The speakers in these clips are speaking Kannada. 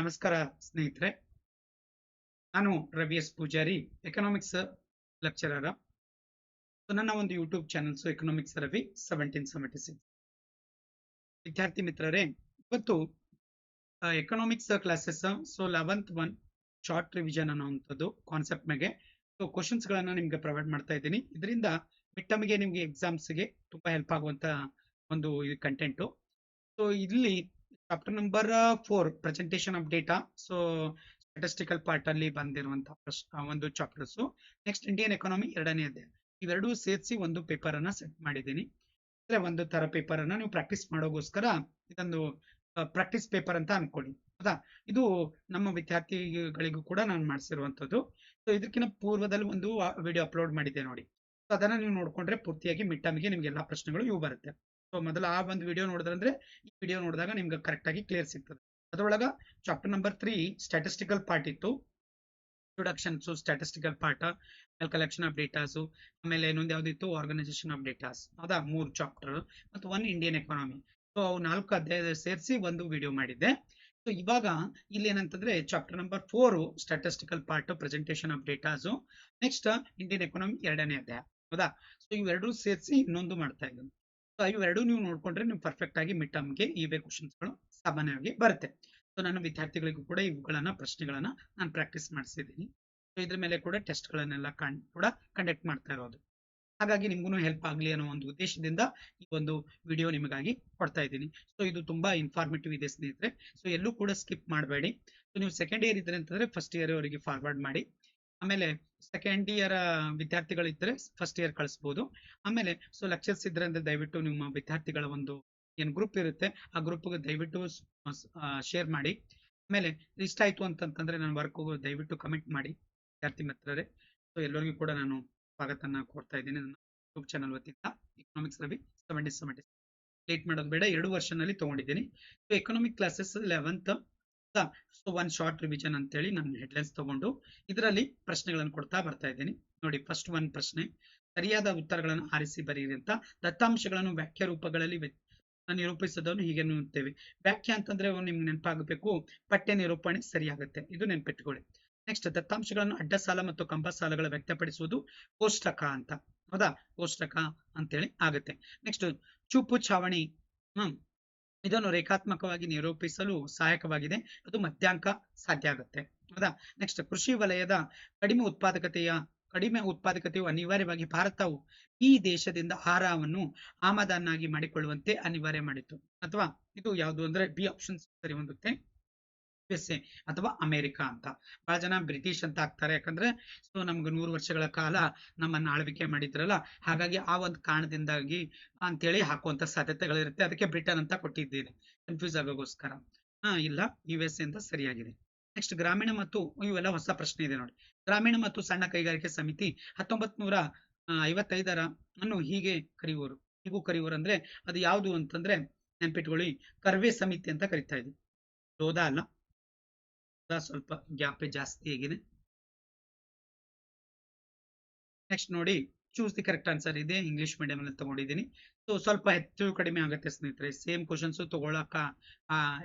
ನಮಸ್ಕಾರ ಸ್ನೇಹಿತರೆ. ನಾನು ರವಿ ಎಸ್ ಪೂಜಾರಿ ಎಕನಾಮಿಕ್ಸ್ ಲೆಕ್ಚರರ ನನ್ನ ಒಂದು YouTube channels economics Ravi seventeen seventy six ವಿದ್ಯಾರ್ಥಿ ಮಿತ್ರರೇ, ಇವತ್ತು economics classes so eleventh one short revision ಅನ್ನೋವಂಥದ್ದು concept ಮೇಲೆ ಸೊ ಕ್ವಶನ್ಸ್ಗಳನ್ನು ನಿಮಗೆ ಪ್ರೊವೈಡ್ ಮಾಡ್ತಾ ಇದ್ದೀನಿ. ಇದರಿಂದ ಮಿಟ್ಟಮಿಗೆ ನಿಮಗೆ ಎಕ್ಸಾಮ್ಸ್ಗೆ ತುಂಬ ಹೆಲ್ಪ್ ಆಗುವಂಥ ಒಂದು ಕಂಟೆಂಟು ಸೊ ಇಲ್ಲಿ chapter number four presentation of data so statistical part ಅಲ್ಲಿ ಬಂದಿರುವಂತಹ ಒಂದು ಚಾಪ್ಟರ್ಸ್ ನೆಕ್ಸ್ಟ್ ಇಂಡಿಯನ್ ಎಕಾನಮಿ ಎರಡನೇ ಅಧ್ಯಾಯ ಇವೆರಡೂ ಸೇರಿಸಿ ಒಂದು ಪೇಪರ್ ಅನ್ನ ಸೆಟ್ ಮಾಡಿದ್ದೀನಿ. ಅಂದ್ರೆ ಒಂದು ತರ ಪೇಪರ್ ಅನ್ನ ನೀವು ಪ್ರಾಕ್ಟೀಸ್ ಮಾಡೋಗೋಸ್ಕರ ಇದೊಂದು ಪ್ರಾಕ್ಟೀಸ್ ಪೇಪರ್ ಅಂತ ಅನ್ಕೊಳ್ಳಿ. ಹೌದಾ? ಇದು ನಮ್ಮ ವಿದ್ಯಾರ್ಥಿಗಳಿಗೂ ಕೂಡ ನಾನು ಮಾಡಿಸಿರುವಂತದ್ದು ಸೊ ಇದಕ್ಕಿಂತ ಪೂರ್ವದಲ್ಲಿ ಒಂದು ವಿಡಿಯೋ ಅಪ್ಲೋಡ್ ಮಾಡಿದ್ದೆ ನೋಡಿ. ಅದನ್ನ ನೀವು ನೋಡ್ಕೊಂಡ್ರೆ ಪೂರ್ತಿಯಾಗಿ ಮಿಡ್ ಟರ್ಮ್ಗೆ ನಿಮ್ಗೆ ಎಲ್ಲಾ ಪ್ರಶ್ನೆಗಳು ಇವು ಬರುತ್ತೆ. ಮೊದಲು ಆ ಒಂದು ವಿಡಿಯೋ ನೋಡಿದ್ರಂದ್ರೆ ಈ ವಿಡಿಯೋ ನೋಡಿದಾಗ ನಿಮ್ಗೆ ಕರೆಕ್ಟ್ ಆಗಿ ಕ್ಲಿಯರ್ ಸಿಗ್ತದೆ. ಅದರೊಳಗ chapter number three statistical part ಇತ್ತು. Introduction so statistical part collection of datas ಆಮೇಲೆ ಇನ್ನೊಂದು ಯಾವ್ದಿತ್ತು? ಆರ್ಗನೈಸೇಷನ್ ಆಫ್ ಡೇಟಾಸ್ ಅದ ಮೂರು ಚಾಪ್ಟರ್ ಮತ್ತು ಒನ್ ಇಂಡಿಯನ್ ಎಕಾನಮಿ ಸೊ ಅವು ನಾಲ್ಕು ಅಧ್ಯಾಯ ಸೇರಿಸಿ ಒಂದು ವಿಡಿಯೋ ಮಾಡಿದ್ದೆ. ಸೊ ಇವಾಗ ಇಲ್ಲಿ ಏನಂತಂದ್ರೆ chapter number four statistical part presentation of datas next Indian economy ಎರಡನೇ ಅಧ್ಯಾಯ. ಹೌದಾ? ಸೊ ಇವೆರಡೂ ಸೇರಿಸಿ ಇನ್ನೊಂದು ಮಾಡ್ತಾ ಇದ್ದೀನಿ. ಸೊ ಇವೆರಡು ನೀವು ನೋಡ್ಕೊಂಡ್ರೆ ನೀವು ಪರ್ಫೆಕ್ಟ್ ಆಗಿ ಮಿಡ್ ಟರ್ಮ್ಗೆ ಇವೇ ಕ್ವಶನ್ಸ್ಗಳು ಸಾಮಾನ್ಯವಾಗಿ ಬರುತ್ತೆ. ಸೊ ನನ್ನ ವಿದ್ಯಾರ್ಥಿಗಳಿಗೂ ಕೂಡ ಇವುಗಳನ್ನ, ಪ್ರಶ್ನೆಗಳನ್ನ ನಾನು ಪ್ರಾಕ್ಟೀಸ್ ಮಾಡಿಸಿದ್ದೀನಿ. ಸೊ ಇದ್ರ ಮೇಲೆ ಕೂಡ ಟೆಸ್ಟ್ಗಳನ್ನೆಲ್ಲ ಕಣ್ ಕೂಡ ಕಂಡಕ್ಟ್ ಮಾಡ್ತಾ ಇರೋದು. ಹಾಗಾಗಿ ನಿಮ್ಗೂ ಹೆಲ್ಪ್ ಆಗಲಿ ಅನ್ನೋ ಒಂದು ಉದ್ದೇಶದಿಂದ ಈ ಒಂದು ವಿಡಿಯೋ ನಿಮಗಾಗಿ ಕೊಡ್ತಾ ಇದ್ದೀನಿ. ಸೊ ಇದು ತುಂಬಾ ಇನ್ಫಾರ್ಮೇಟಿವ್ ಇದೆ ಸ್ನೇಹಿತರೆ. ಸೊ ಎಲ್ಲೂ ಕೂಡ ಸ್ಕಿಪ್ ಮಾಡಬೇಡಿ. ಸೊ ನೀವು ಸೆಕೆಂಡ್ ಇಯರ್ ಇದ್ರೆ ಅಂತಂದ್ರೆ ಫಸ್ಟ್ ಇಯರ್ ಅವರಿಗೆ ಫಾರ್ವರ್ಡ್ ಮಾಡಿ. ಆಮೇಲೆ ಸೆಕೆಂಡ್ ಇಯರ್ ವಿದ್ಯಾರ್ಥಿಗಳಿದ್ರೆ ಫಸ್ಟ್ ಇಯರ್ ಕಳಿಸ್ಬೋದು. ಆಮೇಲೆ ಸೊ ಲೆಕ್ಚರ್ಸ್ ಇದ್ರೆ ಅಂದ್ರೆ ದಯವಿಟ್ಟು ನಿಮ್ಮ ವಿದ್ಯಾರ್ಥಿಗಳ ಒಂದು ಏನು ಗ್ರೂಪ್ ಇರುತ್ತೆ, ಆ ಗ್ರೂಪ್ಗೆ ದಯವಿಟ್ಟು ಶೇರ್ ಮಾಡಿ. ಆಮೇಲೆ ಇಷ್ಟ ಆಯ್ತು ಅಂತಂತಂದ್ರೆ ನಾನು ವರ್ಕ್ ದಯವಿಟ್ಟು ಕಮೆಂಟ್ ಮಾಡಿ, ವಿದ್ಯಾರ್ಥಿ ಮಿತ್ರರೇ. ಸೊ ಎಲ್ಲರಿಗೂ ಕೂಡ ನಾನು ಸ್ವಾಗತನ ಕೊಡ್ತಾ ಇದ್ದೀನಿ ನನ್ನ ಯೂಟ್ಯೂಬ್ ಚಾನಲ್ ವತಿಯಿಂದ. Economics Ravi seventy seventy late ಮಾಡೋದು ಬೇಡ, ಎರಡು ವರ್ಷನಲ್ಲಿ ತಗೊಂಡಿದ್ದೀನಿ. So economic classes eleventh so one short revision ಅಂತೇಳಿ ನಾನು ಹೆಡ್ಲೈನ್ಸ್ ತಗೊಂಡು ಇದರಲ್ಲಿ ಪ್ರಶ್ನೆಗಳನ್ನು ಕೊಡ್ತಾ ಬರ್ತಾ ಇದ್ದೀನಿ. ನೋಡಿ ಫಸ್ಟ್ ಒನ್ ಪ್ರಶ್ನೆ, ಸರಿಯಾದ ಉತ್ತರಗಳನ್ನು ಆರಿಸಿ ಬರೀರಿ ಅಂತ. ದತ್ತಾಂಶಗಳನ್ನು ವ್ಯಾಖ್ಯಾ ರೂಪಗಳಲ್ಲಿ ನಿರೂಪಿಸೋದನ್ನು ಹೀಗೆ ನೋಡ್ತೇವೆ ವ್ಯಾಖ್ಯಾ ಅಂತಂದ್ರೆ ನಿಮ್ಗೆ ನೆನಪಾಗಬೇಕು, ಪಠ್ಯ ನಿರೂಪಣೆ ಸರಿಯಾಗುತ್ತೆ. ಇದು ನೆನ್ಪಿಟ್ಕೊಳ್ಳಿ. ನೆಕ್ಸ್ಟ್ ದತ್ತಾಂಶಗಳನ್ನು ಅಡ್ಡ ಸಾಲ ಮತ್ತು ಕಂಬ ಸಾಲಗಳ ವ್ಯಕ್ತಪಡಿಸುವುದು ಕೋಷ್ಟಕ ಅಂತ. ಹೌದಾ? ಕೋಷ್ಟಕ ಅಂತೇಳಿ ಆಗುತ್ತೆ. ನೆಕ್ಸ್ಟ್ ಚೂಪು ಚಾವಣಿ, ಹ್ಮ್. ಇದನ್ನು ರೇಖಾತ್ಮಕವಾಗಿ ನಿರೂಪಿಸಲು ಸಹಾಯಕವಾಗಿದೆ. ಅದು ಮಧ್ಯಾಂಕ ಸಾಧ್ಯ ಆಗುತ್ತೆ. ಹೌದಾ? ನೆಕ್ಸ್ಟ್ ಕೃಷಿ ವಲಯದ ಕಡಿಮೆ ಉತ್ಪಾದಕತೆಯ, ಕಡಿಮೆ ಉತ್ಪಾದಕತೆಯು ಅನಿವಾರ್ಯವಾಗಿ ಭಾರತವು ಈ ದೇಶದಿಂದ ಆಹಾರವನ್ನು ಆಮದನ್ನಾಗಿ ಮಾಡಿಕೊಳ್ಳುವಂತೆ ಅನಿವಾರ್ಯ ಮಾಡಿತು ಅಥವಾ ಇದು ಯಾವುದು ಅಂದ್ರೆ ಬಿ ಆಪ್ಷನ್ ಸರಿ ಹೊಂದುತ್ತೆ ಎಸ್ ಎ ಅಥವಾ ಅಮೆರಿಕ ಅಂತ. ಬಹಳ ಜನ ಬ್ರಿಟಿಷ್ ಅಂತ ಆಗ್ತಾರೆ. ಯಾಕಂದ್ರೆ ಸೊ ನಮ್ಗೆ ನೂರು ವರ್ಷಗಳ ಕಾಲ ನಮ್ಮನ್ನ ಆಳ್ವಿಕೆ ಮಾಡಿದ್ರಲ್ಲ, ಹಾಗಾಗಿ ಆ ಒಂದು ಕಾರಣದಿಂದಾಗಿ ಅಂತೇಳಿ ಹಾಕುವಂತ ಸಾಧ್ಯತೆಗಳಿರುತ್ತೆ. ಅದಕ್ಕೆ ಬ್ರಿಟನ್ ಅಂತ ಕೊಟ್ಟಿದ್ದೀನಿ ಕನ್ಫ್ಯೂಸ್ ಆಗೋಗೋಸ್ಕರ. ಹಾ, ಇಲ್ಲ. ಯು ಎಸ್ ಎ ಅಂತ ಸರಿಯಾಗಿದೆ. ನೆಕ್ಸ್ಟ್ ಗ್ರಾಮೀಣ ಮತ್ತು ಇವೆಲ್ಲ ಹೊಸ ಪ್ರಶ್ನೆ ಇದೆ ನೋಡಿ. ಗ್ರಾಮೀಣ ಮತ್ತು ಸಣ್ಣ ಕೈಗಾರಿಕೆ ಸಮಿತಿ ಹತ್ತೊಂಬತ್ ನೂರ ಐವತ್ತೈದರ ಅನ್ನು ಹೀಗೆ ಕರೆಯುವರು. ಹೀಗೂ ಕರೆಯುವರು ಅಂದ್ರೆ, ಅದು ಯಾವುದು ಅಂತಂದ್ರೆ, ನೆನ್ಪಿಟ್ಕೊಳ್ಳಿ. ಕರ್ವೆ ಸಮಿತಿ ಅಂತ ಕರಿತಾ ಇದ್ವಿ ಲೋದಾ ಅಲ್ಲ? ಸ್ವಲ್ಪ ಗ್ಯಾಪ್ ಜಾಸ್ತಿ ಆಗಿದೆ. ನೆಕ್ಸ್ಟ್ ನೋಡಿ ಚೂಸ್ ದಿ ಕರೆಕ್ಟ್ ಆನ್ಸರ್ ಇದೆ. ಇಂಗ್ಲಿಷ್ ಮೀಡಿಯಂ ಅಲ್ಲಿ ತಗೊಂಡಿದ್ದೀನಿ. ಸೊ ಸ್ವಲ್ಪ ಹೆಚ್ಚು ಕಡಿಮೆ ಆಗುತ್ತೆ ಸ್ನೇಹಿತರೆ. ಸೇಮ್ ಕ್ವಶನ್ಸ್ ತಗೊಳಕ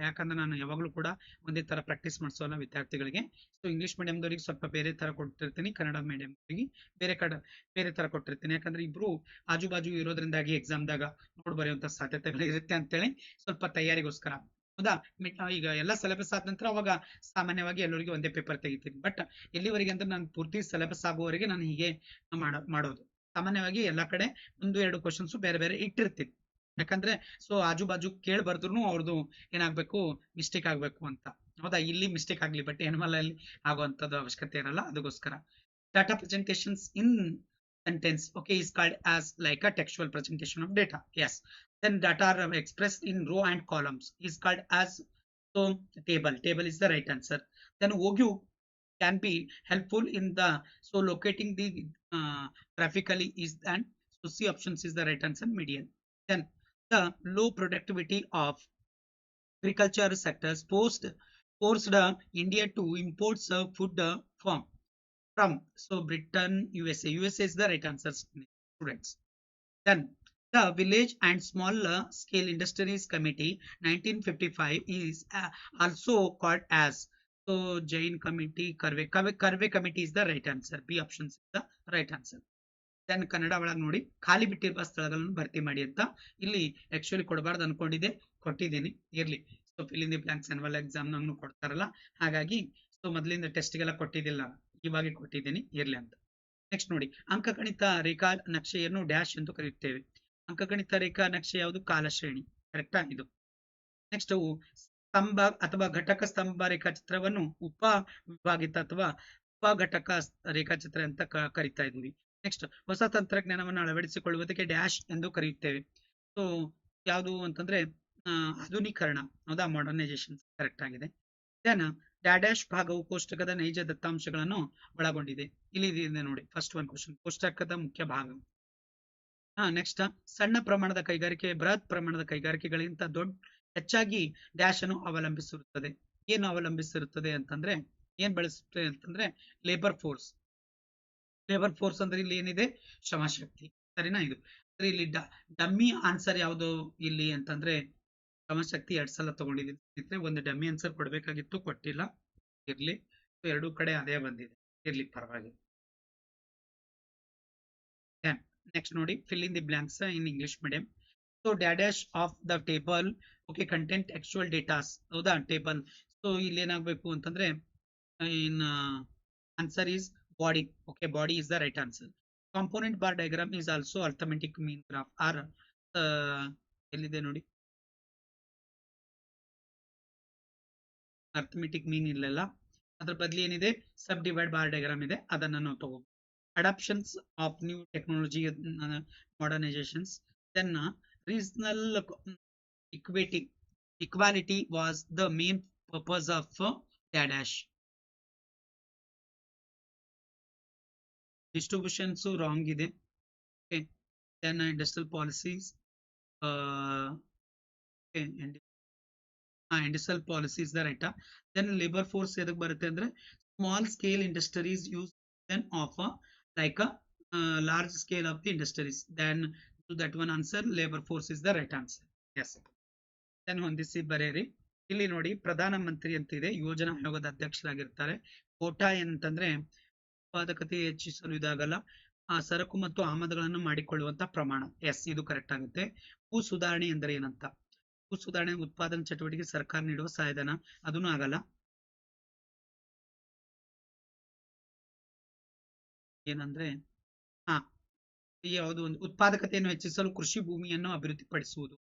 ಯಾಕಂದ್ರೆ ನಾನು ಯಾವಾಗಲೂ ಕೂಡ ಒಂದೇ ತರ ಪ್ರಾಕ್ಟೀಸ್ ಮಾಡಿಸೋಲ್ಲ ವಿದ್ಯಾರ್ಥಿಗಳಿಗೆ. ಸೊ ಇಂಗ್ಲಿಷ್ ಮೀಡಿಯಂದವ್ರಿಗೆ ಸ್ವಲ್ಪ ಬೇರೆ ತರ ಕೊಟ್ಟಿರ್ತೀನಿ. ಕನ್ನಡ ಮೀಡಿಯಂದವರಿಗೆ ಬೇರೆ ಕಡೆ, ಬೇರೆ ತರ ಕೊಟ್ಟಿರ್ತೀನಿ. ಯಾಕಂದ್ರೆ ಇಬ್ರು ಆಜು ಬಾಜು ಇರೋದ್ರಿಂದಾಗಿ ಎಕ್ಸಾಮ್ದಾಗ ನೋಡ್ ಬರೆಯುವಂತ ಸಾಧ್ಯತೆಗಳಿರುತ್ತೆ ಅಂತೇಳಿ ಸ್ವಲ್ಪ ತಯಾರಿಗೋಸ್ಕರ. ಹೌದಾ? ಈಗ ಎಲ್ಲ ಸಿಲೆಬಸ್ ಆದ ನಂತರ ಅವಾಗ ಸಾಮಾನ್ಯವಾಗಿ ಎಲ್ಲರಿಗೂ ಒಂದೇ ಪೇಪರ್ ತೆಗಿತೀನಿ. ಬಟ್ ಎಲ್ಲಿವರೆಗೆ ಅಂದ್ರೆ ನಾನು ಪೂರ್ತಿ ಸಿಲೆಬಸ್ ಆಗುವವರೆಗೆ ನಾನು ಹೀಗೆ ಮಾಡೋ, ಮಾಡೋದು. ಸಾಮಾನ್ಯವಾಗಿ ಎಲ್ಲ ಕಡೆ ಒಂದು, ಎರಡು ಕ್ವಶನ್ಸ್ ಬೇರೆ ಬೇರೆ ಇಟ್ಟಿರ್ತೀನಿ. ಯಾಕಂದ್ರೆ ಸೊ ಆಜು ಬಾಜು ಕೇಳಿ ಅವ್ರದ್ದು ಏನಾಗ್ಬೇಕು ಮಿಸ್ಟೇಕ್ ಆಗ್ಬೇಕು ಅಂತ. ಹೌದಾ? ಇಲ್ಲಿ ಮಿಸ್ಟೇಕ್ ಆಗ್ಲಿ ಬಟ್ ಎನಿಮಲ್ ಅಲ್ಲಿ ಆಗುವಂತದ್ದು ಅವಶ್ಯಕತೆ ಇರಲ್ಲ. ಅದಕ್ಕೋಸ್ಕರ. Data presentations in sentence okay is called as like a textual presentation of data. Yes. Then data are expressed in row and columns. Is called as so table. Table is the right answer. Then ogyu can be helpful in the so locating the uh, graphically is and so c options is the right answer median. Then the low productivity of agriculture sectors post forced uh, india to import uh, food uh, from from so britain usa usa is the right answer students then The Village and Small Scale Industries Committee 1955 is uh, also called as so Jain Committee, Karve, Karve, Committee is the right answer. B option is the right answer. Then Kannada ಒಳಗೆ ನೋಡಿ ಖಾಲಿ ಬಿಟ್ಟಿರುವ ಸ್ಥಳಗಳನ್ನು ಭರ್ತಿ ಮಾಡಿ ಅಂತ ಇಲ್ಲಿ ಆಕ್ಚುಲಿ ಕೊಡಬಾರ್ದು ಅನ್ಕೊಂಡಿದ್ದೆ ಕೊಟ್ಟಿದ್ದೀನಿ ಇರ್ಲಿ so fill in the blanks annual exam ನಂಗೆ ಕೊಡ್ತಾರಲ್ಲ ಹಾಗಾಗಿ ಸೊ ಮೊದಲಿಂದ ಟೆಸ್ಟ್ಗೆಲ್ಲ ಕೊಟ್ಟಿದ್ದಿಲ್ಲ ಇವಾಗ ಕೊಟ್ಟಿದ್ದೀನಿ. ಇರ್ಲಿ ಅಂತ. ನೆಕ್ಸ್ಟ್ ನೋಡಿ. ಅಂಕಗಣಿತ ರೇಖಾ ನಕ್ಷೆಯನ್ನು ಡ್ಯಾಶ್ ಎಂದು ಕರೆಯುತ್ತೇವೆ. ಅಂಕಗಣಿತ ರೇಖಾ ನಕ್ಷೆ ಯಾವುದು? ಕಾಲಶ್ರೇಣಿ. ಕರೆಕ್ಟ್ ಇದು. ನೆಕ್ಸ್ಟ್ ಸ್ತಂಭ ಅಥವಾ ಘಟಕ ಸ್ತಂಭ ರೇಖಾಚಿತ್ರವನ್ನು ಉಪ ವಿಭಾಗಿತ ಅಥವಾ ಉಪ ಘಟಕ ರೇಖಾಚಿತ್ರ ಅಂತ ಕರಿತಾ ಇದ್ದೀವಿ. ನೆಕ್ಸ್ಟ್ ಹೊಸ ತಂತ್ರಜ್ಞಾನವನ್ನು ಅಳವಡಿಸಿಕೊಳ್ಳುವುದಕ್ಕೆ ಡ್ಯಾಶ್ ಎಂದು ಕರೆಯುತ್ತೇವೆ. ಸೊ ಯಾವುದು ಅಂತಂದ್ರೆ ಆಧುನೀಕರಣ. ಹೌದಾ? ಮಾಡರ್ನೈಸೇಷನ್ ಕರೆಕ್ಟ್ ಆಗಿದೆ. ದೆನ್ ಡ್ಯಾಡ್ಯಾಶ್ ಭಾಗವು ಕೋಷ್ಟಕದ ನೈಜ ದತ್ತಾಂಶಗಳನ್ನು ಒಳಗೊಂಡಿದೆ. ಇಲ್ಲಿ ನೋಡಿ ಫಸ್ಟ್ ಒನ್ ಕ್ವಶನ್ ಕೋಷ್ಟಕದ ಮುಖ್ಯ ಭಾಗ. ಹಾ ನೆಕ್ಸ್ಟ್ ಸಣ್ಣ ಪ್ರಮಾಣದ ಕೈಗಾರಿಕೆ, ಬೃಹತ್ ಪ್ರಮಾಣದ ಕೈಗಾರಿಕೆಗಳಿಗಿಂತ ದೊಡ್ಡ, ಹೆಚ್ಚಾಗಿ ಡ್ಯಾಶ್ ಅನ್ನು ಅವಲಂಬಿಸಿರುತ್ತದೆ. ಏನು ಅವಲಂಬಿಸಿರುತ್ತದೆ ಅಂತಂದ್ರೆ, ಏನ್ ಬಳಸುತ್ತೆ ಅಂತಂದ್ರೆ ಲೇಬರ್ ಫೋರ್ಸ್ ಲೇಬರ್ ಫೋರ್ಸ್ ಅಂದ್ರೆ ಇಲ್ಲಿ ಏನಿದೆ? ಶ್ರಮಶಕ್ತಿ. ಸರಿನಾ ಇದು? ಇಲ್ಲಿ ಡಮ್ಮಿ ಆನ್ಸರ್ ಯಾವುದು ಇಲ್ಲಿ ಅಂತಂದ್ರೆ ಶ್ರಮಶಕ್ತಿ ಎರಡ್ ಸಲ ಸ್ನೇಹಿತರೆ ಒಂದು ಡಮ್ಮಿ ಆನ್ಸರ್ ಕೊಡ್ಬೇಕಾಗಿತ್ತು, ಕೊಟ್ಟಿಲ್ಲ. ಇರ್ಲಿ. ಎರಡೂ ಕಡೆ ಅದೇ ಬಂದಿದೆ. ಇರ್ಲಿ, ಪರವಾಗಿಲ್ಲ. ನೆಕ್ಸ್ಟ್ ನೋಡಿ. Fill in the blanks in English medium so dash dash of the table okay content actual datas ಹೌದಾ? ಟೇಬಲ್ ಸೊ ಇಲ್ಲಿ ಏನಾಗಬೇಕು ಅಂತಂದ್ರೆ, in answer is body okay body is the right answer component bar diagram is also arithmetic mean graph are ಎಲ್ಲಿದೆ ನೋಡಿ? ಅರ್ಥಮೆಟಿಕ್ ಮೀನ್ ಇರಲಿಲ್ಲ ಅದ್ರ ಬದಲಿ ಏನಿದೆ? ಸಬ್ ಡಿವೈಡ್ ಬಾರ್ ಡೈಗ್ರಾಮ್ ಇದೆ. ಅದನ್ನ ನಾವು ತಗೋಬಹುದು adoptions of new technology modernisations. Then regional equity, equality was the main purpose of dash distributions wrong ಇದೆ. Then industrial policies industrial policies the right then labour force ಎದಕ್ ಬರುತ್ತೆ ಅಂದ್ರೆ small scale industries use then of a like large scale of the industries then to that one answer labour force is the right answer yes then ಹೊಂದಿಸಿ ಬರೆಯಿರಿ. ಇಲ್ಲಿ ನೋಡಿ ಪ್ರಧಾನ ಮಂತ್ರಿ ಅಂತ ಇದೆ ಯೋಜನಾ ಆಯೋಗದ ಅಧ್ಯಕ್ಷರಾಗಿರ್ತಾರೆ. ಕೋಟಾ ಏನಂತಂದ್ರೆ ಉತ್ಪಾದಕತೆ ಹೆಚ್ಚಿಸಲು ಇದಾಗಲ್ಲ, ಆ ಸರಕು ಮತ್ತು ಆಮದುಗಳನ್ನು ಮಾಡಿಕೊಳ್ಳುವಂತ ಪ್ರಮಾಣ. ಎಸ್ ಇದು ಕರೆಕ್ಟ್ ಆಗುತ್ತೆ. ಭೂ ಸುಧಾರಣೆ ಎಂದರೆ ಏನಂತ? ಸುಧಾರಣೆ ಉತ್ಪಾದನಾ ಚಟುವಟಿಕೆ ಸರ್ಕಾರ ನೀಡುವ ಸಹಾಯಧನ ಅದನ್ನು ಆಗಲ್ಲ. ಏನಂದ್ರೆ, ಹಾ ಯಾವುದು ಒಂದು ಉತ್ಪಾದಕತೆಯನ್ನು ಹೆಚ್ಚಿಸಲು ಕೃಷಿ ಭೂಮಿಯನ್ನು ಅಭಿವೃದ್ಧಿಪಡಿಸುವುದು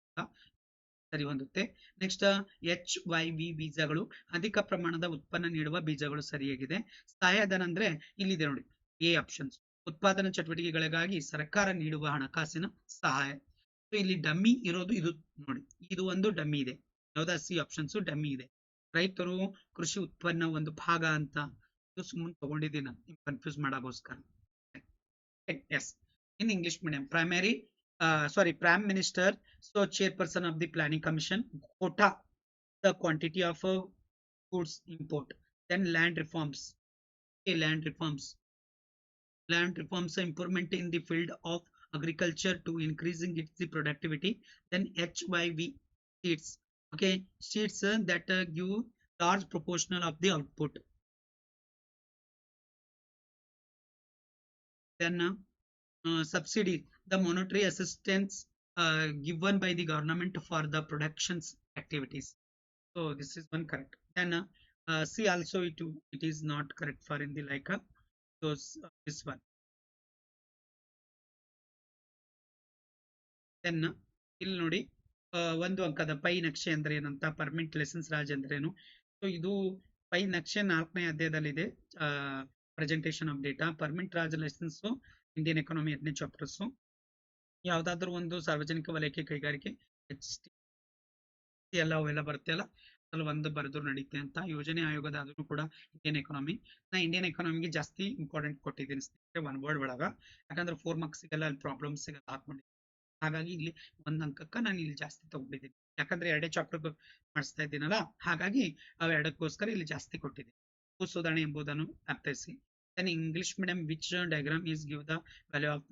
ಸರಿ ಹೊಂದುತ್ತೆ ನೆಕ್ಸ್ಟ್ ಎಚ್ ವೈ ವಿ ಬೀಜಗಳು, ಅಧಿಕ ಪ್ರಮಾಣದ ಉತ್ಪನ್ನ ನೀಡುವ ಬೀಜಗಳು ಸರಿಯಾಗಿದೆ. ಸಹಾಯಧನ ಅಂದ್ರೆ ಇಲ್ಲಿದೆ ನೋಡಿ, ಎ ಆಪ್ಷನ್ಸ್. ಉತ್ಪಾದನಾ ಚಟುವಟಿಕೆಗಳಿಗಾಗಿ ಸರ್ಕಾರ ನೀಡುವ ಹಣಕಾಸಿನ ಸಹಾಯ. ಸೊ ಇಲ್ಲಿ ಡಮ್ಮಿ ಇರೋದು ಇದು ನೋಡಿ. ಇದು ಒಂದು ಡಮ್ಮಿ ಇದೆ. ಯಾವ್ದಾ ಸಿ ಆಪ್ಷನ್ಸ್ ಡಮ್ಮಿ ಇದೆ. ರೈತರು ಕೃಷಿ ಉತ್ಪನ್ನ ಒಂದು ಭಾಗ ಅಂತ ಇದು ತಗೊಂಡಿದ್ದೀನಿ. Confuse ಮಾಡಗೋಸ್ಕರ as in English medium primary sorry prime minister so chairperson of the planning commission quota the quantity of goods import then land reforms land reforms land reforms improvement in the field of agriculture to increasing its productivity then hyv seeds okay seeds uh, that uh, give large proportional of the output then uh, uh, subsidy the monetary assistance uh, given by the government for the productions activities. So this is one correct. Then uh, uh, see also it it is not correct for in the like uh, those this one. Uh, ಇಲ್ಲಿ ನೋಡಿ ಒಂದು ಅಂಕದ ಪೈ ನಕ್ಷೆ ಅಂದ್ರೆ ಏನಂತ ಪರ್ಮಿಟ್ ಲೆಸನ್ಸ್ ರಾಜ್ ಅಂದ್ರೇನು ಸೊ ಇದು ಪೈ ನಕ್ಷೆ ನಾಲ್ಕನೇ ಅಧ್ಯಾಯದಲ್ಲಿದೆ. Presentation of data permit raj licence Indian economy ಹತ್ತನೇ ಚಾಪ್ಟರ್ಸ್ ಯಾವ್ದಾದ್ರು ಒಂದು ಸಾರ್ವಜನಿಕ ವಲಯಕ್ಕೆ ಕೈಗಾರಿಕೆ ಎಚ್ ಎಲ್ಲ ಅವೆಲ್ಲ ಬರುತ್ತೆ ಅಲ್ಲ ಅಲ್ಲಿ ಒಂದು ಬರೆದ್ರು ನಡೀತೆ ಅಂತ. ಯೋಜನೆ ಆಯೋಗದ ಆದ್ರೂ ಕೂಡ ಇಂಡಿಯನ್ ಎಕಾನಮಿ ನಾ ಇಂಡಿಯನ್ ಎಕಾನಮಿಗೆ ಜಾಸ್ತಿ ಇಂಪಾರ್ಟೆಂಟ್ ಕೊಟ್ಟಿದ್ದೀನಿ ಒನ್ ವರ್ಡ್ ಒಳಗ. ಯಾಕಂದ್ರೆ ಫೋರ್ ಮಾರ್ಕ್ಸ್ ಸಿಗಲ್ಲ ಅಲ್ಲಿ ಪ್ರಾಬ್ಲಮ್ ಸಿಗಲ್ಲ ಹಾಕೊಂಡಿದ್ದೀನಿ ಹಾಗಾಗಿ ಇಲ್ಲಿ ಒಂದ್ ಅಂಕಕ್ಕ ನಾನು ಇಲ್ಲಿ ಜಾಸ್ತಿ ತಗೊಂಡಿದ್ದೀನಿ ಯಾಕಂದ್ರೆ ಎರಡೇ ಚಾಪ್ಟರ್ ಮಾಡಿಸ್ತಾ ಇದ್ದೀನಲ್ಲ, ಹಾಗಾಗಿ ಅವ್ ಎರಡಕ್ಕೋಸ್ಕರ ಇಲ್ಲಿ ಜಾಸ್ತಿ ಕೊಟ್ಟಿದ್ದೀನಿ ಭೂ ಸುಧಾರಣೆ ಎಂಬುದನ್ನು ಅರ್ಥೈಸಿ. Then English medium which diagram is give the value of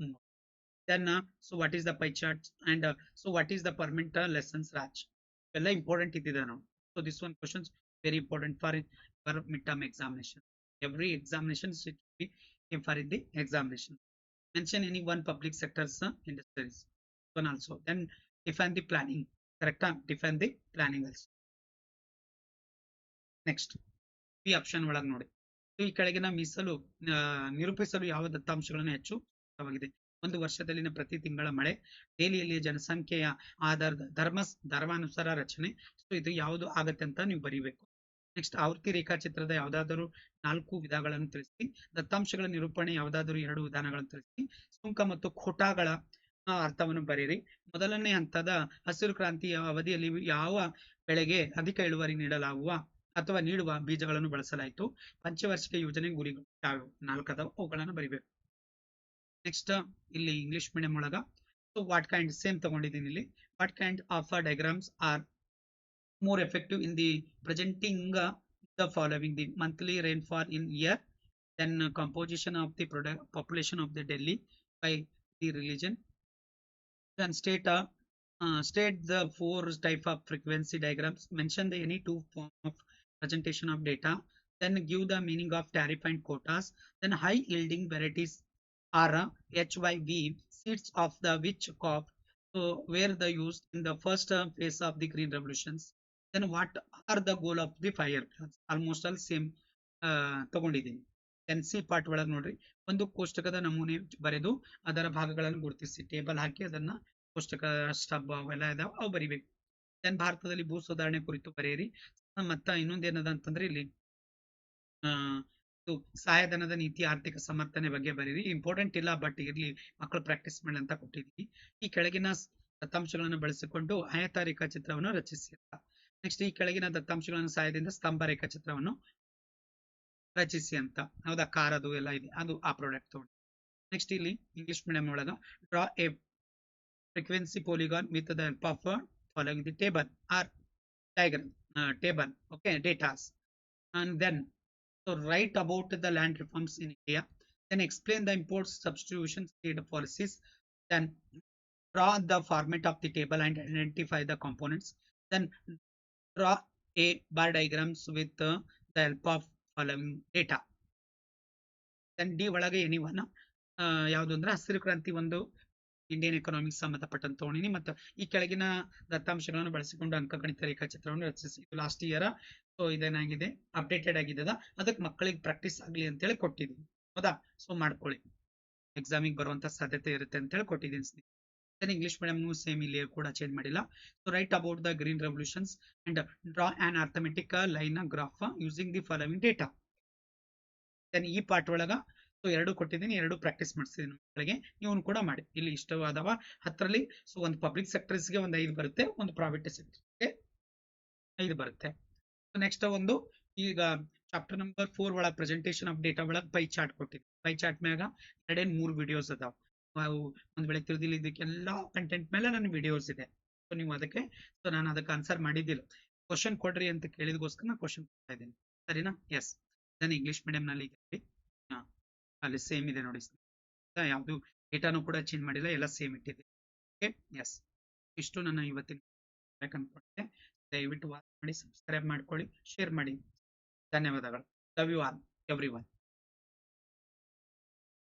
then so what is the pie chart and so what is the permit licence raj ಎಲ್ಲ ಇಂಪಾರ್ಟೆಂಟ್ ಇದ್ದಿದೆ ನಾವು so this one questions very important for for mid term examination every examination for in the examination mention any one public sectors industries one also. Then define the planning. Correct define the planning also. Next B option ಒಳಗೆ ನೋಡಿ. ಈ ಕೆಳಗಿನ ಮೀಸಲು ನಿರೂಪಿಸಲು ಯಾವ ದತ್ತಾಂಶಗಳನ್ನು ಹೆಚ್ಚು ಮುಖ್ಯವಾಗಿದೆ ಒಂದು ವರ್ಷದಲ್ಲಿನ ಪ್ರತಿ ತಿಂಗಳ ಮಳೆ ಡೇಲಿಯಲ್ಲಿ ಜನಸಂಖ್ಯೆಯ ಆಧಾರದ, ಧರ್ಮ, ಧರ್ಮಾನುಸಾರ ರಚನೆ. ಸೊ, ಇದು ಯಾವುದು ಆಗತ್ತೆ ಅಂತ ನೀವು ಬರೀಬೇಕು. ನೆಕ್ಸ್ಟ್ ಆವೃತ್ತಿ ರೇಖಾಚಿತ್ರದ ಯಾವುದಾದರೂ ನಾಲ್ಕು ವಿಧಗಳನ್ನು ತಿಳಿಸಿ. ದತ್ತಾಂಶಗಳ ನಿರೂಪಣೆ, ಯಾವುದಾದರೂ ಎರಡು ವಿಧಾನಗಳನ್ನು ತಿಳಿಸಿ. ಸುಂಕ ಮತ್ತು ಖೋಟಾಗಳ ಅರ್ಥವನ್ನು ಬರೆಯಿರಿ. ಮೊದಲನೇ ಹಂತದ ಹಸಿರು ಕ್ರಾಂತಿಯ ಅವಧಿಯಲ್ಲಿ ಯಾವ ಬೆಳೆಗೆ ಅಧಿಕ ಇಳುವರಿ ನೀಡಲಾಗುವ ಅಥವಾ ನೀಡುವ ಬೀಜಗಳನ್ನು ಬಳಸಲಾಯಿತು? ಪಂಚವಾರ್ಷಿಕ ಯೋಜನೆ ಗುರಿಗಳು ಯಾವುವು ಅಥವಾ ಅವುಗಳನ್ನು ಬರಿಬೇಕು. ನೆಕ್ಸ್ಟ್ ಇಲ್ಲಿ ಇಂಗ್ಲಿಷ್ ಮೀಡಿಯಂ ಒಳಗ. ಸೊ ವಾಟ್ ಕೈಂಡ್ ಸೇಮ್ ತಗೊಂಡಿದ್ದೀನಿ ಇಲ್ಲಿ. What kind of diagrams are more effective in the presenting the following the monthly rainfall in year then composition of the product population of the Delhi by the by the religion then state uh, uh, state the four type of frequency diagrams mention the any two form of presentation of data then give the meaning of tariff and quotas then high yielding varieties are uh, hyv seeds of the which crop so were the used in the first uh, phase of the green revolutions then what are the goal of the five year plans almost all same ತಗೊಂಡಿದ್ದೀನಿ ಎನ್ ಸಿ ಪಾರ್ಟ್ ಒಳಗೆ ನೋಡ್ರಿ. ಒಂದು ಕೋಷ್ಟಕದ ನಮೂನೆ ಬರೆದು ಅದರ ಭಾಗಗಳನ್ನು ಗುರುತಿಸಿ. ಟೇಬಲ್ ಹಾಕಿ ಅದನ್ನ ಕೋಷ್ಟಕ ಸ್ಟಬ್ ಅವೆಲ್ಲ ಇದಾವೆ, ಅವು ಬರಿಬೇಕು. ದೆನ್ ಭಾರತದಲ್ಲಿ ಭೂ ಸುಧಾರಣೆ ಕುರಿತು ಬರೆಯಿರಿ. ಮತ್ತ ಇನ್ನೊಂದೇನದ ಅಂತಂದ್ರೆ ಇಲ್ಲಿ ಸಹಾಯಧನದ ನೀತಿ, ಆರ್ಥಿಕ ಸಮರ್ಥನೆ ಬಗ್ಗೆ ಬರೀರಿ ಇಂಪಾರ್ಟೆಂಟ್ ಇಲ್ಲ ಬಟ್ ಇರ್ಲಿ ಮಕ್ಕಳು ಪ್ರಾಕ್ಟೀಸ್ ಮಾಡಿ ಅಂತ ಕೊಟ್ಟಿದ್ದೀವಿ ಈ ಕೆಳಗಿನ ದತ್ತಾಂಶಗಳನ್ನು ಬಳಸಿಕೊಂಡು ಆಯತ ರೇಖಾಚಿತ್ರವನ್ನು ರಚಿಸಿ ನೆಕ್ಸ್ಟ್ ಈ ಕೆಳಗಿನ ದತ್ತಾಂಶಗಳನ್ನು ಸಹಾಯದಿಂದ ಸ್ತಂಭ ರೇಖಾಚಿತ್ರವನ್ನು ರಚಿಸಿ ಅಂತ ಹೌದಾ ಕಾರ್ ಅದು ಎಲ್ಲ ಇದೆ ಅದು ಆ ಪ್ರಾಡಕ್ಟ್ ತಗೊಂಡು ನೆಕ್ಸ್ಟ್ ಇಲ್ಲಿ ಇಂಗ್ಲಿಷ್ ಮೀಡಿಯಂ ಒಳಗ draw a frequency polygon with the help of uh, following the table or diagram uh, table okay datas and then so write about the land reforms in india then explain the import substitution state policies then draw the format of the table and identify the components then draw a bar diagrams with uh, the help of following data then D ಒಳಗೆ ಎನಿವನ್ ಯಾವುದು ಅಂದ್ರೆ ಹಸಿರು ಕ್ರಾಂತಿ ಒಂದು ಇಂಡಿಯನ್ ಎಕನಾಮಿಕ್ಸ್ ಸಂಬಂಧಪಟ್ಟಂತ ತಗೊಂಡಿನಿ. ಮತ್ತು ಈ ಕೆಳಗಿನ ದತ್ತಾಂಶಗಳನ್ನು ಬಳಸಿಕೊಂಡು ಅಂಕಗಣಿತ ರೇಖಾಚಿತ್ರವನ್ನು ರಚಿಸಿ. ಲಾಸ್ಟ್ ಇಯರ್ ಸೊ ಇದೇನಾಗಿದೆ? ಅಪ್ಡೇಟೆಡ್ ಆಗಿದೆ ಅದಕ್ಕೆ ಮಕ್ಕಳಿಗೆ ಪ್ರಾಕ್ಟೀಸ್ ಆಗಲಿ ಅಂತೇಳಿ ಕೊಟ್ಟಿದ್ದೀನಿ ಹೌದಾ? ಸೊ ಮಾಡ್ಕೊಳ್ಳಿ. ಎಕ್ಸಾಮಿಗೆ ಬರುವಂತ ಸಾಧ್ಯತೆ ಇರುತ್ತೆ ಅಂತೇಳಿ ಕೊಟ್ಟಿದ್ದೀನಿ ಸ್ನೇಹಿತರೆ ಇಂಗ್ಲಿಷ್ ಮೀಡಿಯಂ ಸೇಮ್ ಇಲ್ಲಿ ಕೂಡ ಚೇಂಜ್ ಮಾಡಿಲ್ಲ. So write about the green revolutions and draw an arithmetic line graph using the following data then ಈ ಪಾರ್ಟ್ ಒಳಗ ಸೊ ಎರಡು ಕೊಟ್ಟಿದ್ದೀನಿ, ಎರಡು ಪ್ರಾಕ್ಟೀಸ್ ಮಾಡಿಸಿದ್ದೀನಿ ಮಕ್ಕಳಿಗೆ. ನೀವು ಕೂಡ ಮಾಡಿ. ಇಲ್ಲಿ ಇಷ್ಟವಾದವ ಹತ್ತರಲ್ಲಿ ಸೊ ಒಂದು ಪಬ್ಲಿಕ್ ಸೆಕ್ಟರ್ಸ್ಗೆ ಒಂದು ಐದು ಬರುತ್ತೆ, ಒಂದು ಪ್ರೈವೇಟ್ ಸೆಕ್ಟರ್ಗೆ ಐದು ಬರುತ್ತೆ. ನೆಕ್ಸ್ಟ್ ಒಂದು ಈಗ ಚಾಪ್ಟರ್ ನಂಬರ್ ಫೋರ್ ಒಳಗೆ ಪ್ರೆಸೆಂಟೇಷನ್ ಆಫ್ ಡೇಟಾ ಒಳಗೆ ಬೈ ಚಾರ್ಟ್ ಕೊಟ್ಟಿದ್ದೀನಿ. ಬೈ ಚಾರ್ಟ್ ಮ್ಯಾಗ ಎರಡೇನು ಮೂರು ವಿಡಿಯೋಸ್ ಅದಾವ. ಅವು ಒಂದು ವೇಳೆ ತಿಳಿದಿಲ್ಲ ಇದಕ್ಕೆಲ್ಲ ಕಂಟೆಂಟ್ ಮೇಲೆ ನನ್ನ ವಿಡಿಯೋಸ್ ಇದೆ. ಸೊ ನೀವು ಅದಕ್ಕೆ ಸೊ ನಾನು ಅದಕ್ಕೆ ಆನ್ಸರ್ ಮಾಡಿದ್ದಿಲ್ಲ. ಕ್ವಶನ್ ಕೊಡ್ರಿ ಅಂತ ಕೇಳಿದಗೋಸ್ಕರ ನಾನು ಕ್ವಶನ್ ಕೊಡ್ತಾ ಇದ್ದೀನಿ. ಸರಿನಾ? ಎಸ್ ನಾನು ಇಂಗ್ಲಿಷ್ ಮೀಡಿಯಂನಲ್ಲಿ ಇದೆ ಅಲ್ಲಿ ಸೇಮ್ ಇದೆ ನೋಡಿ. ಯಾವುದು ಡೇಟಾನು ಕೂಡ ಚೇಂಜ್ ಮಾಡಿಲ್ಲ, ಎಲ್ಲ ಸೇಮ್ ಇಟ್ಟಿದೆ ಓಕೆ ಎಸ್ ಇಷ್ಟು ನನ್ನ ಇವತ್ತಿನ ಅನ್ಕೊಂಡಿದ್ದೆ ದಯವಿಟ್ಟು ವಾಚ್ ಮಾಡಿ ಸಬ್ಸ್ಕ್ರೈಬ್ ಮಾಡ್ಕೊಳ್ಳಿ ಶೇರ್ ಮಾಡಿ. ಧನ್ಯವಾದಗಳು. Love you all everyone